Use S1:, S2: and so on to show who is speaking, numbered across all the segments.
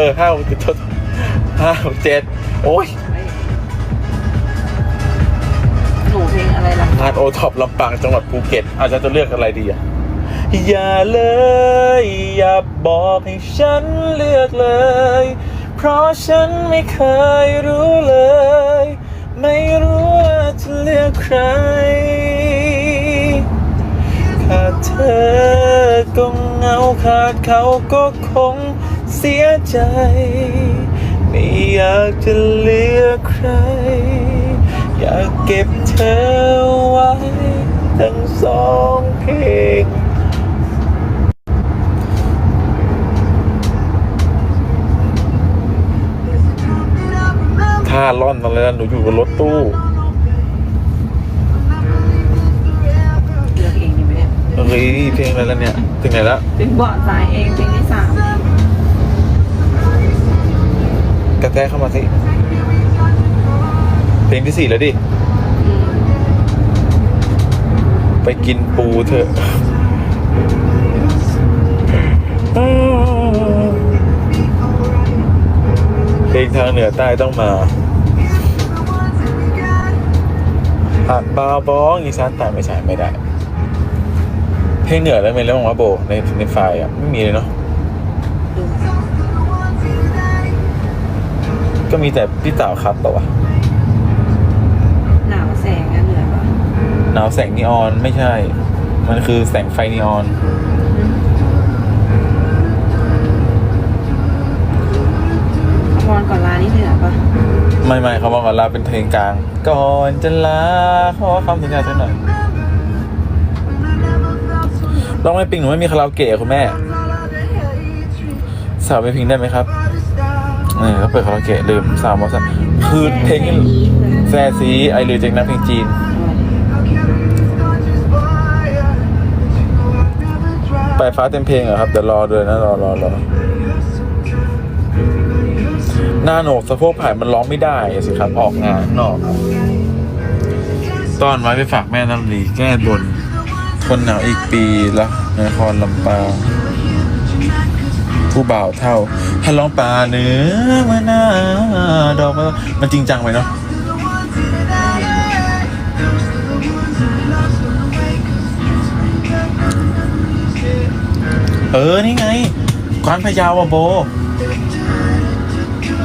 S1: เออห้าหกเจ็ดห้าหกเจ็ดโอ้ย
S2: หนูเพลงอะไรล่ะ
S1: งานโอท็อปลำปางจังหวัดภูเก็ตอาจจะจะเลือกอะไรดีอะอย่าเลย อย่าบอกให้ฉันเลือกเลย เพราะฉันไม่เคยรู้เลย ไม่รู้ว่าจะเลือกใครขาดเธอก็เหงาขาดเขาก็คง เสียใจ ไม่อยากจะเลือกใคร อยากเก็บเธอไว้ ทั้งสองเพลงถ้าล่อนตอนนั้นหนูอยู่บนรถตู้
S2: เลือกเองดีไหมเนี่ย
S1: เฮ้ยเพลงอะไรแล้วเนี่ยถึงไหนแล้ว
S2: เป็นเบาะสายเองเพลงที่สาม
S1: กระแทกเข้ามาสิ เพลงที่สี่แล้วดิ ไปกินปูเถอะเพลงทางเหนือใต้ต้องมาผักบาบ้องอีสานใต้ไม่ใช่ไม่ได้เพลงเหนือแล้วมีแล้วมั้งวะโบในในไฟล์อะไม่มีเลยเนาะ ก็มีแต่พี่เต่าครับแต่ว่า
S2: หนาวแสงอะเหนือปะ
S1: หนาวแสงนีออนไม่ใช่ มันคือแสงไฟนีออน
S2: พรก่อนลานี่เหนือปะ
S1: ไม่ไม่เขาบอกว่าลาเป็นเพลงกลาง ก่อนจะลาขอคำสัญญาสักหน่อยร้องไม่ปิงหนูไม่มีคาราโอเกะอะคุณแม่ สาวไปพิงได้ไหมครับ เขาเปิดคาราโอเกะลืมสาวมอสคือเพลงแซ่ซีไอรือเจงนะเพลงจีน ไปฟ้าเต็มเพลงเหรอครับเดี๋ยวรอเลยนะรอรอรอหน้าโหนกสะโพกผ่ายมันร้องไม่ได้สิครับ ออกงานนอกตอนไว้ไปฝากแม่น้ำลีแก้บนทนหนาวอีกปีละนครลำปาง ผู้บ่าวเท่าถ้าร้องปลาเนื้อมาหน้าดอกมะมันจริงจังไปเนาะเออ นี่ไงกวานพะเยาวอะโบ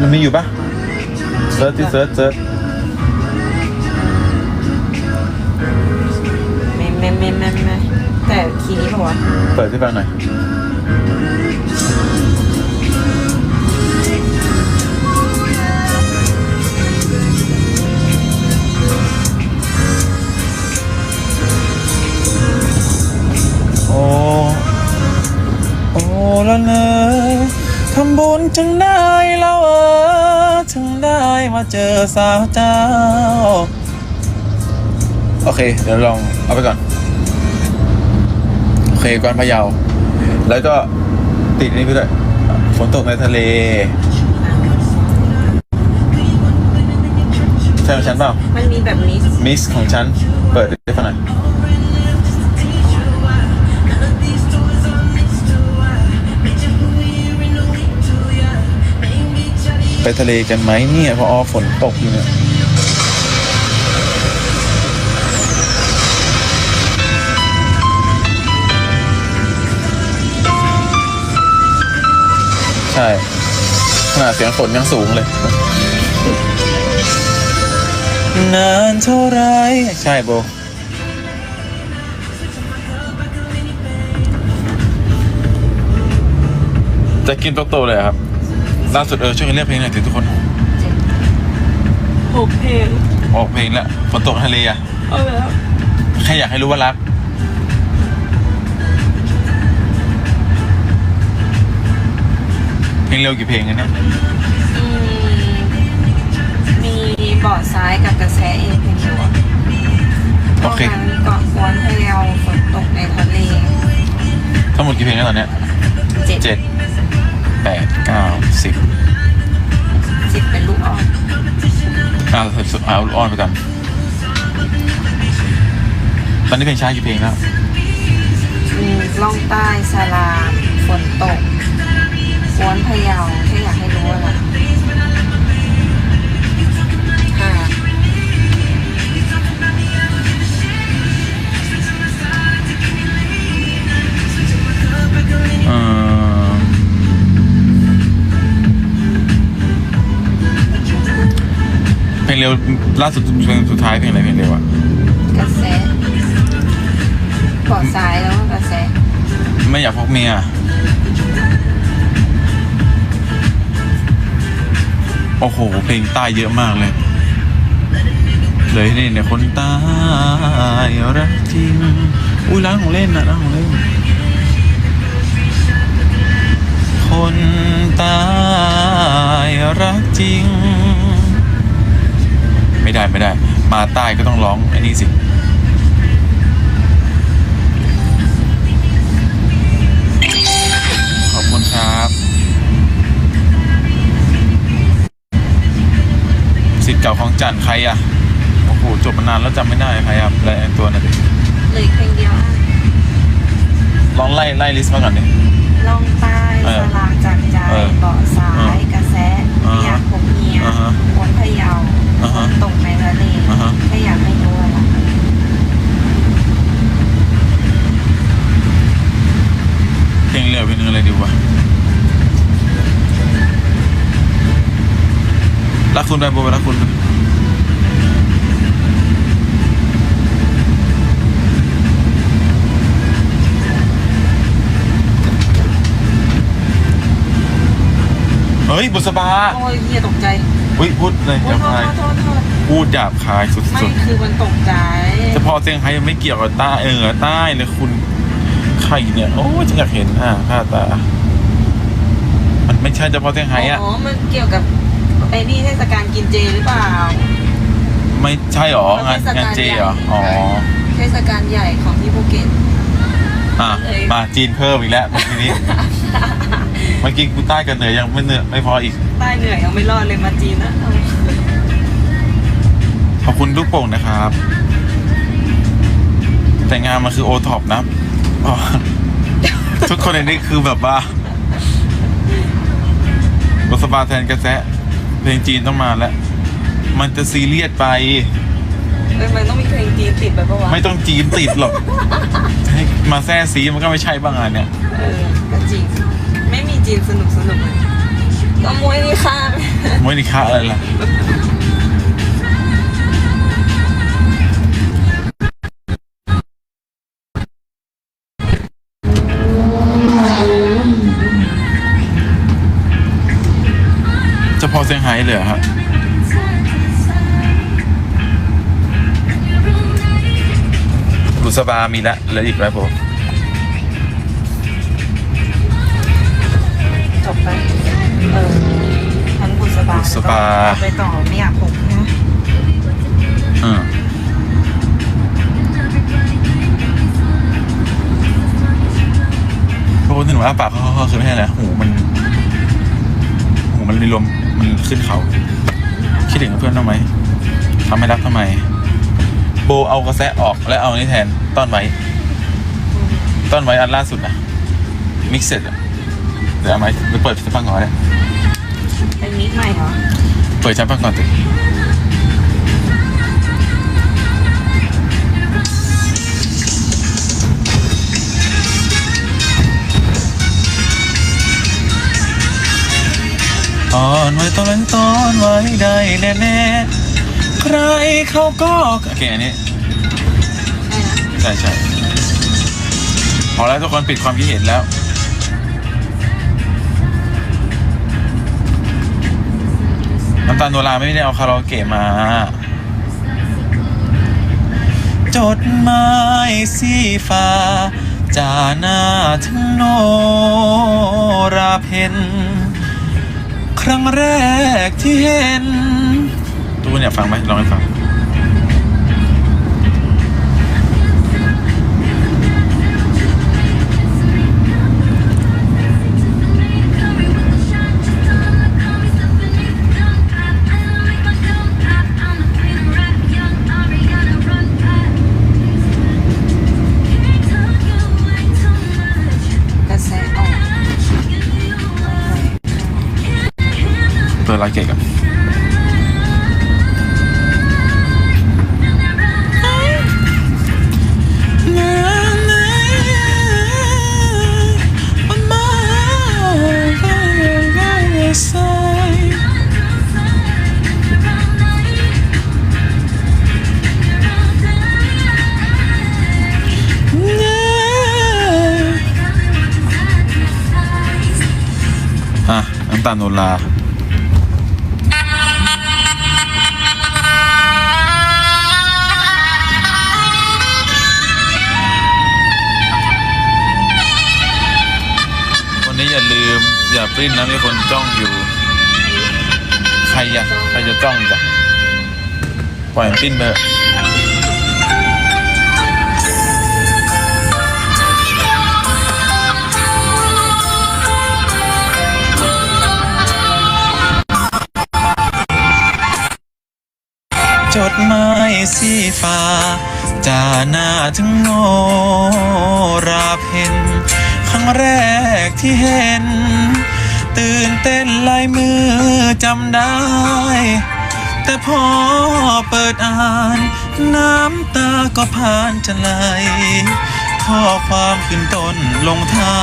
S1: มันมีอยู่ปะเซิร์ชที่เซิร์ชเซิร์ช
S2: ไม่ไม่ไม่ไม่ไม่แต่คีย์นี้ปะวะ
S1: เปิดที่ฟังหน่อย โอ้ละเนอทำบุญจึงได้เราเออถึงได้มาเจอสาวเจ้า โอเค เดี๋ยวลองเอาไปก่อน โอเคกวานพะเยา แล้วก็ติดนี่ไปด้วยฝนตกในทะเล ใช่ของฉันเปล่า
S2: มันมีแบบนี้
S1: มิกซ์ของฉัน เปิดได้ฟังหน่อย ไปทะเลกันไหมเนี่ยพออฝนตกอยู่เนี่ยใช่ขนาดเสียงฝนยังสูงเลย นานเท่าไร ใช่โบจะกินโตโตเลยครับ ล่าสุดเออช่วยกันเรียกเพลงหน่อยถึงทุกคน
S2: หกเพลง
S1: ออกเพลงแล้วฝนตกทะเลอะ
S2: เอาแล้ว
S1: แค่อยากให้รู้ว่ารัก เพลงเร็วกี่เพลงกันเนี่ย
S2: อืมมีเบาะซ้ายกับกระแสเองเพลงเดียวอะ
S1: โอเค
S2: นอกนั้นมีเกาะกวนพะเยาฝนตกในทะเล
S1: ทั้งหมดกี่เพลงแล้วตอนเนี้ย
S2: เจ็ด
S1: เจ็ด แปดเก้าสิบ
S2: สิบเป็นลูกอ่อนเอา
S1: สิบเอาอ้อนไปก่อนตอนนี้เพลงช้ากี่เพลงแล้ว
S2: ล่องใต้สาลาฝนตกกวนพะเยาแค่อยากให้
S1: เร็วล่าสุดเพลงสุดท้ายเพลงอะไรเพลงเร็วอะ
S2: กระแสเบาะซ้ายแล้วก็กระแส
S1: ไม่อยากพกเมียโอ้โห เพลงใต้เยอะมากเลย เลยนี่เนี่ยคนใต้รักจริง อุ้ยร้านของเล่นนะร้านของเล่น คนตายรักจริง ไม่ได้ไม่ได้ มาใต้ก็ต้องร้องไอ้นี่สิขอบคุณครับสิทธิ์เก่าของจันทร์ใครอะโอ้โหจบมานานแล้วจำไม่ได้ใครอะแปลตัวหน่อยดิ
S2: เหลยเพลงเดียวอะ
S1: ลองไล่ไล่ลิสต์มาก่อนดิ
S2: ลองใต้
S1: เออ
S2: สลางจากใจ
S1: เออ
S2: เบาะซ้ายกระแส
S1: อ่า
S2: ไม่อยากพบเมีย
S1: อ่าฮะ
S2: วนพะเยา
S1: อ่าฮะ
S2: ตกในทะเล
S1: อ่าฮะ
S2: ไม่อยากไม่รู้อะไร
S1: เพลงเร็วเพลงนึงอะไรดีวะรักคุณไปโบไปรักคุณเฮ้ยบุษบา
S2: โอ้ยเฮียตกใจ
S1: อุ้ยพูดเลยห
S2: โอ้
S1: ยายบ
S2: โทษ
S1: คาย
S2: โทษโทษ
S1: พูดหยาบคายสุ
S2: ไม่
S1: ด
S2: คือมันตกใจ
S1: ๆเฉพาะเซี่ยงไฮ้ยังไม่เกี่ยวกับใต้เออใต้เลยคุณใครเนี่ยโอ้ยฉันอยากเห็นอะค่าตา มันไม่ใช่เฉพาะเซี่ยงไฮ้อะ
S2: อ๋อมันเกี่ยวกับไอ้นี่เทศกาลกินเจหรือเปล่า
S1: ไม่ใช่หรองาน
S2: มันเทศกาล
S1: งานเจเหรอ
S2: ใหญ่
S1: อ๋อ
S2: เทศกาลใหญ่ของที่ภูเก็ต
S1: อะ
S2: เอ้ย
S1: มาจีนเพิ่มอีกแล้วทีนี้ เมื่อกี้กูใต้กับเหนือยังไม่เหนือไม่พออีก
S2: ใต้เหนื่อยยังไม่รอดเลยมาจีนนะ
S1: ขอบคุณลูกโป่งนะครับ แต่งานมันคือโอท็อปนะอ๋อทุกคนในนี้คือแบบว่าบทบาทแทนกระแสเพลงจีนต้องมาแล้ว มันจะซีเรียสไป
S2: เอ้ยมันต้องมีเพลงจีนติดไปปะวะ
S1: ไม่ต้องจีนติดหรอก ให้มาแซ่ซีมันก็ไม่ใช่บ้างงานเนี่ย
S2: เออก็จริง ไม่มีจีนสนุกสนุกก็มวยนี่ค่ะ
S1: มวยนิคะอะไรล่ะเฉพาะเซี่ยงไฮ้เลยเหรอครับบุษบามีละแล้วอีกแล้วผม
S2: บุษบา
S1: บุษบา
S2: แล้วก็ไปต่อไม่อยากผมนะ
S1: อืมพวกที่หนูอ้าปากเขาคือไม่ใช่แหละไรหูมันหูมันมีลมมันขึ้นเขา คิดถึงเพื่อนทำไมทำไม่รักทำไม โบเอากระแสออกแล้วเอานี่แทนต้อนไว้ต้อนไว้อันล่าสุดนะมิกเซตอะเดี๋ยวเอาไหมหรือเปิดชั้นฟังก่อนเลย
S2: เป็นมิกใหม่เหรอ
S1: เปิดชั้นฟังก่อนสิตอนไว้ตอนไว้ตอนไว้ได้แน่แน่ๆใครเขาก็โอเคอันนี้
S2: ใช่นะ
S1: ใช่ใช่พอแล้วทุกคนปิดความคิดเห็นแล้ว ตาลโนราไม่ได้เอาคาราโอเกะมา จดหมายสีฟ้าจาหน้าถึงโนราเพนครั้งแรกที่เห็นทุกคนอยากฟังไหมลองให้ฟัง โนลาวันนี้อย่าลืม อย่าปริ้นนะมีคนจ้องอยู่ ใครอะใครจะจ้องจ้ะปล่อยมันปริ้นไปเถอะ จดหมายสีฟ้าจาหน้าถึงโงราเพนครั้งแรกที่เห็น ตื่นเต้นลายมือจำได้ แต่พอเปิดอ่าน น้ำตาก็ผ่านจะไหลข้อความขึ้นต้นลงท้า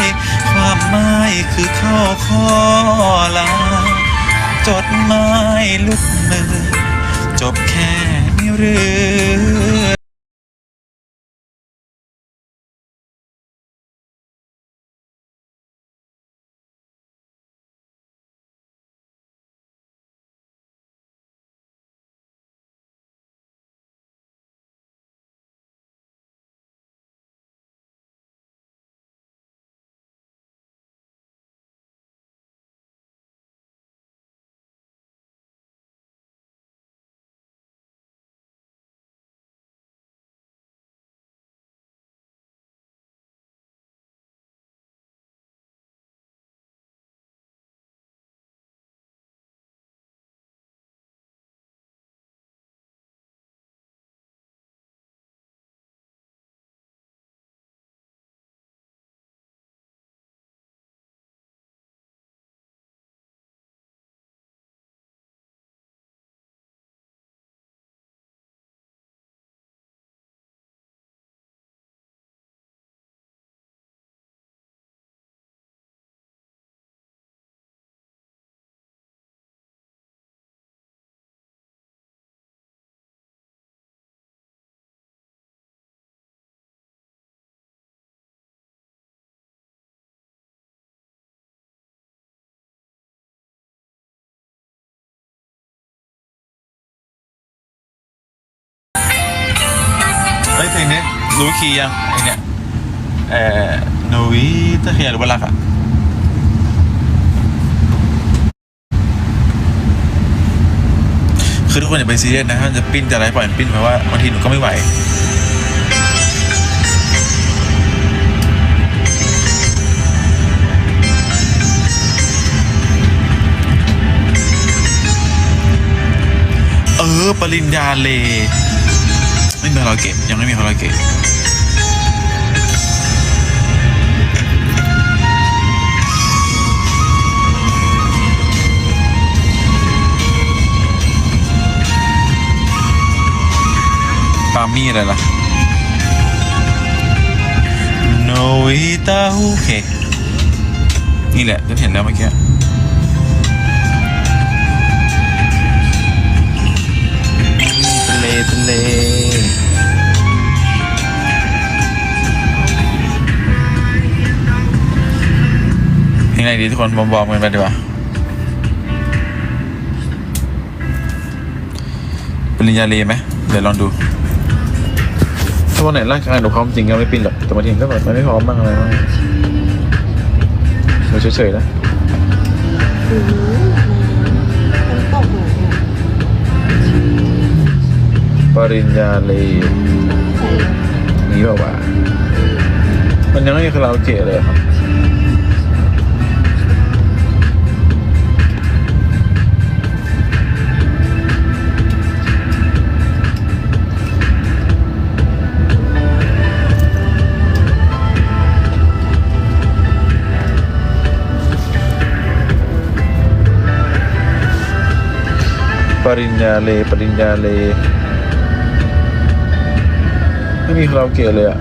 S1: ย ความหมายคือข้าข้อลาจดหมายลุกมือ จบแค่นี้หรือ ฮ้ยเพลงนี้รู้คีย์ยังไอเนี่ยเอ่อโนวิตะเคียนหรือว่ารักอะคือทุกคนอย่าไปซีเรียสนะถ้ามันจะปิ้นจะอะไรปล่อยมันปิ้นเพราะว่าบางทีหนูก็ไม่ไหวเออ ปริญญาเล ไม่มีคาราเกะยังไม่มีคาราเกะปามี่อะไรล่ะโนวิตาฮูเคนี่แหละจะเห็นแล้วเมื่อกี้ทะเลทะเล อะไรดีทุกคนบอมบอมกันไปดีกว่าปริญญาลีไหมเดี๋ยวลองดู ถ้าวันไหนร่างกายหนูพร้อมจริงก็ไม่ปินหรอกแต่บางทีก็แบบมันไม่พร้อมบ้างอะไรบ้างหนูเฉยๆนะปริญญาลีนี้แบบว่า มันยังไม่มีคาราโอเกะเลยครับ ปริญญาเล ปริญญาเล ไม่มีคาราโอเกะเลยอะ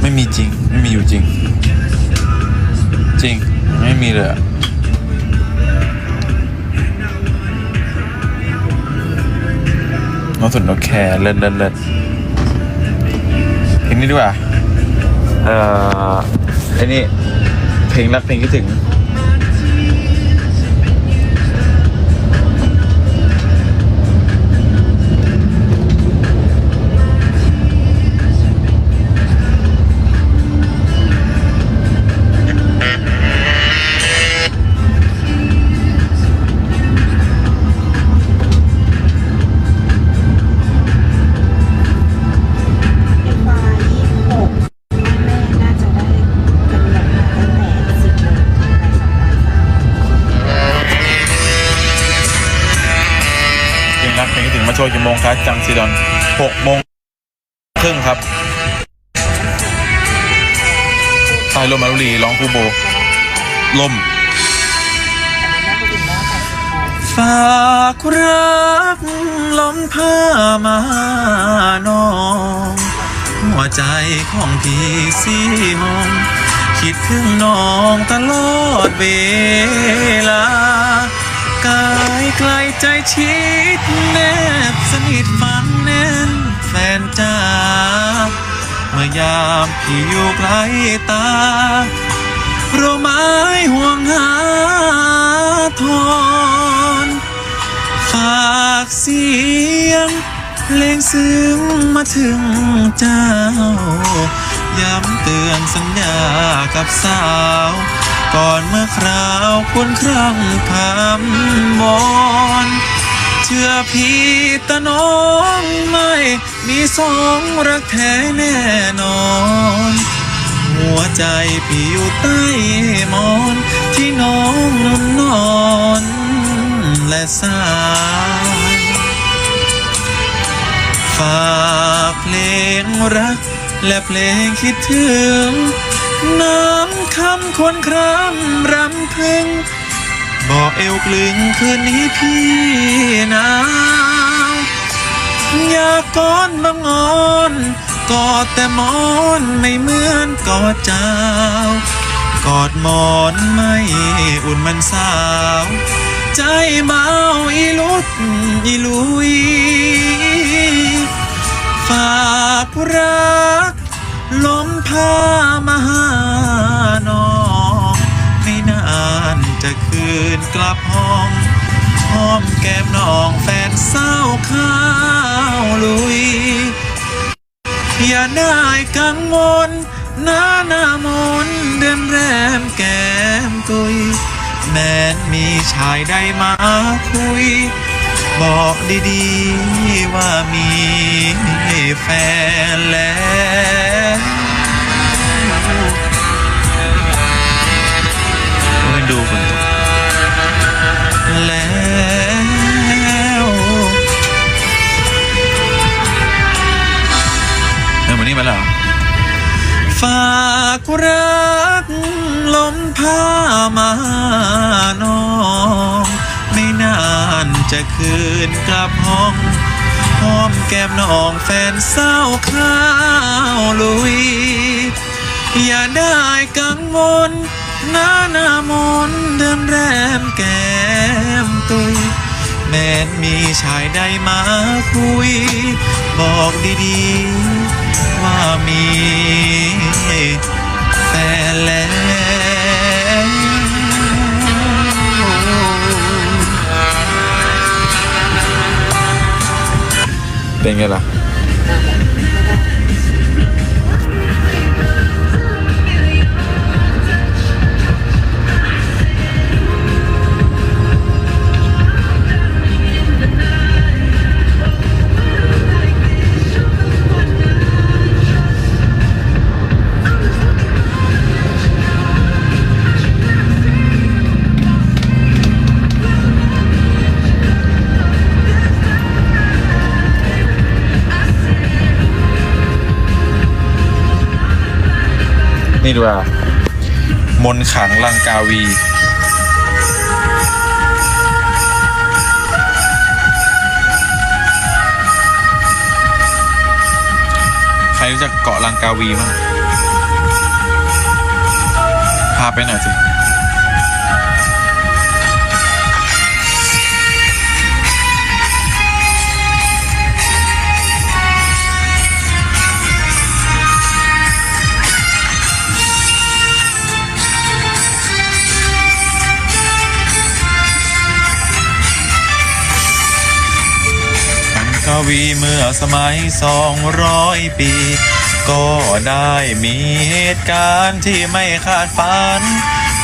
S1: ไม่มีจริง ไม่มีอยู่จริง จริง ไม่มีเลยอะ น้องสุดนกแคร์เลิศเลิศเลิศเพลงนี้ดีกว่า เอ่อไอ้นี่ เพลงรักเพลงคิดถึง ฝากรักลมพามานอง หัวใจของพี่สีหอง คิดถึงน้องตลอดเวลากายไกลใจชิดแนบสนิทฟังแน่นแฟนจ้าเมื่อยามพี่อยู่ไกลตาโรไม้ห่วงหาทอนฝากเสียงเพลงซึ้งมาถึงเจ้า ย้ำเตือนสัญญากับสาว ก่อนเมื่อคราวควรครั้งพำวอนเชื่อพี่ตะน้องไม่ มีสองรักแท้แน่นอน หัวใจพี่อยู่ใต้หมอนที่น้องนุ่นนอน และสายฝากเพลงรัก และเพลงคิดถึง น้ำคำควรครำรำพึง บอกเอวกลึงคืนนี้พี่นาวอยากกอดบางอ่อนกอดแต่มอนไม่เหมือนกอดเจ้ากอดหมอนไม่อุ่นมันสาว ใจเบาอีลุดอีลุย ฝากรักลมพามาหาน้องไม่นานจะคืนกลับห้องหอมแก้มน้องแฟนเศร้าข้าวลุย อย่าได้กังวลหน้าหน้ามนเดิมแรมแก้มตุย แม้นมีชายใดมาคุย บอกดีๆว่ามีแฟนแล้ว คืนกลับห้องหอมแก้มน้องแฟนเศร้าข้าวลุย อย่าได้กังวลหน้าหน้ามนเดิมแรมแก้มตุย แม้นมีชายใดมาคุย บอกดีๆ ว่ามี เป็น นี่ดูว่ามนขังลังกาวี ใครรู้จักเกาะลังกาวีมั้งพาไปหน่อยสิ วีเมื่อสมัยสองร้อยปี ก็ได้มีเหตุการณ์ที่ไม่คาดฝัน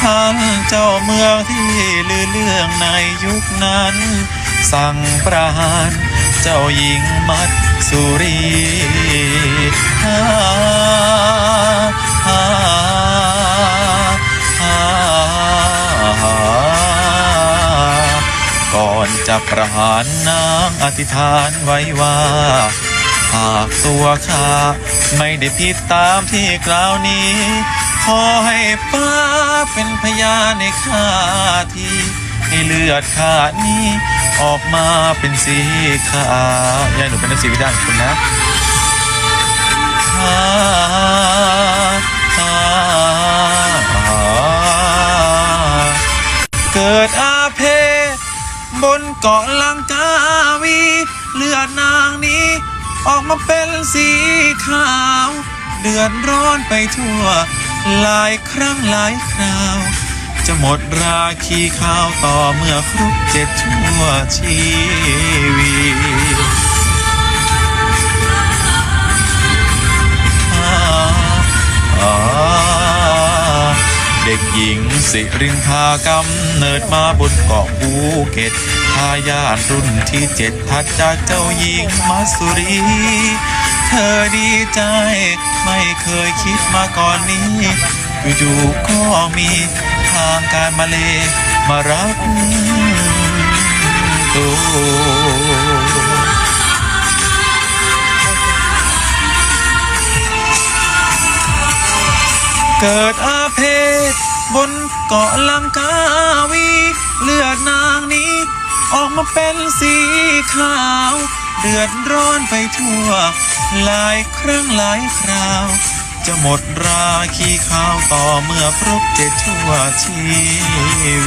S1: ท่านเจ้าเมืองที่ลือเรื่องในยุคนั้น สั่งประหารเจ้าหญิงมัดสุรีฮ่าฮ่า จะประหารนางอธิษฐานไว้ว่า หากตัวข้าไม่ได้ผิดตามที่กล่าวนี้ ขอให้ป้าเป็นพยานในข้าที่ให้เลือดข้านี้ออกมาเป็นสีขาว ยายหนูเป็นนักสีวิดาคุณนะฮ่าฮ่า นเกาะลังกาวี เลือดนางนี้ ออกมาเป็นสีขาว เดือดร้อนไปทั่ว หลายครั้งหลายคราว จะหมดราคีข้าวต่อเมื่อครบเจ็ดชั่วชีวีเด็กหญิงสิรินทากำเนิดมาบนเกาะภูเก็ตายาทรุ่นที่เจ็ดถัดจากเจ้าหญิงมัสุรี เธอดีใจไม่เคยคิดมาก่อนนี้ อยู่ๆก็มีทางการมาเลมารับตัวเกิดอาเพศบนเกาะลังกาวี เลือดนางนี ออกมาเป็นสีขาว เดือดร้อนไปทั่ว หลายครั้งหลายคราว จะหมดราขี้ข้าวต่อเมื่อครบเจ็ดชั่วชีวิต